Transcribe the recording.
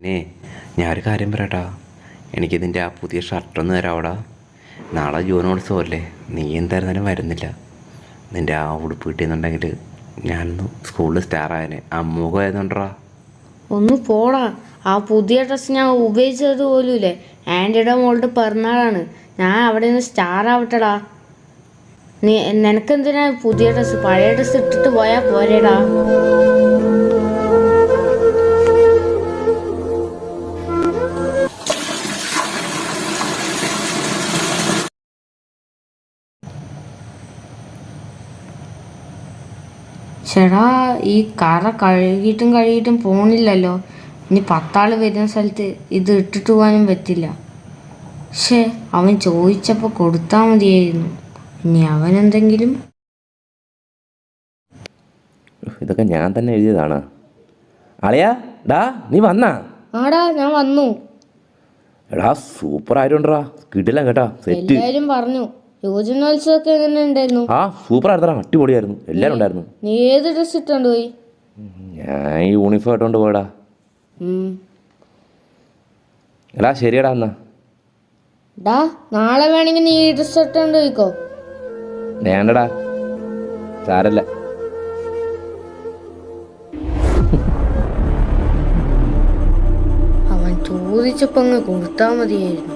ഏ ഞാനൊരു കാര്യം പറയട്ടാ. എനിക്കിതിന്റെ ആ പുതിയ ഷർട്ടൊന്ന് തരാവടാ. നാളെ ജൂനോത്സവമല്ലേ നീ എന്തായിരുന്നാലും വരുന്നില്ല. നിന്റെ ആ ഉടുപ്പ് കിട്ടിയെന്നുണ്ടെങ്കിൽ ഞാനൊന്ന് സ്കൂളിൽ സ്റ്റാർ ആയനെ. അമ്മൂഖം ആയതുകൊണ്ടാ ഒന്ന് പോടാ. ആ പുതിയ ഡ്രസ്സ് ഞാൻ ഉപയോഗിച്ചത് പോലുമില്ലേ? ആന്റിയുടെ മോളുടെ പിറന്നാളാണ്. ഞാൻ അവിടെ നിന്ന് സ്റ്റാർ ആവട്ടെടാ. നീ നിനക്കെന്തിനാ പുതിയ ഡ്രസ്സ് പഴയ ഡ്രസ്സ് ഇട്ടിട്ട് പോയാൽ പോരേടാ. ചേടാ ഈ കറ കഴുകിയിട്ടും കഴുകിയിട്ടും പോണില്ലല്ലോ. ഇനി പത്താൾ വരുന്ന സ്ഥലത്ത് ഇത് ഇട്ടിട്ട് പോകാനും പറ്റില്ല. പക്ഷേ അവൻ ചോദിച്ചപ്പോൾ കൊടുത്താൽ മതിയായിരുന്നു. ഇനി അവൻ എന്തെങ്കിലും? ഇതൊക്കെ ഞാൻ തന്നെ എഴുതിയതാണ്. അളിയാ ഡാ നീ വന്നാ. ആടാ ഞാൻ വന്നു. എടാ സൂപ്പർ ആയിട്ടുണ്ടാ കിട്ടില്ല കേട്ടാ സെറ്റ്. എല്ലാവരും പറഞ്ഞു. യുവജനോത്സവമൊക്കെ എങ്ങനെ ഉണ്ടായിരുന്നു ആ സൂപ്പർ ആയിരുന്നടാ അടിപൊളിയായിരുന്നു. എല്ലാരും ഉണ്ടായിരുന്നു. നീ ഏത് ഡ്രസ് ഇട്ടോണ്ട് പോയി? ഞാൻ യൂണിഫോം ഇട്ടുകൊണ്ട് പോയടാ. എടാ ശരിയടാ എന്നാ. ഡാ നാളെ വേണമെങ്കിൽ നീ ഈ ഡ്രസ് ഇട്ടോണ്ട് പോയിക്കോ. വേണ്ടടാ. സാരല്ല. അവൻ ചോദിച്ചപ്പോ അങ്ങ് കൊടുത്താ മതിയായിരുന്നു.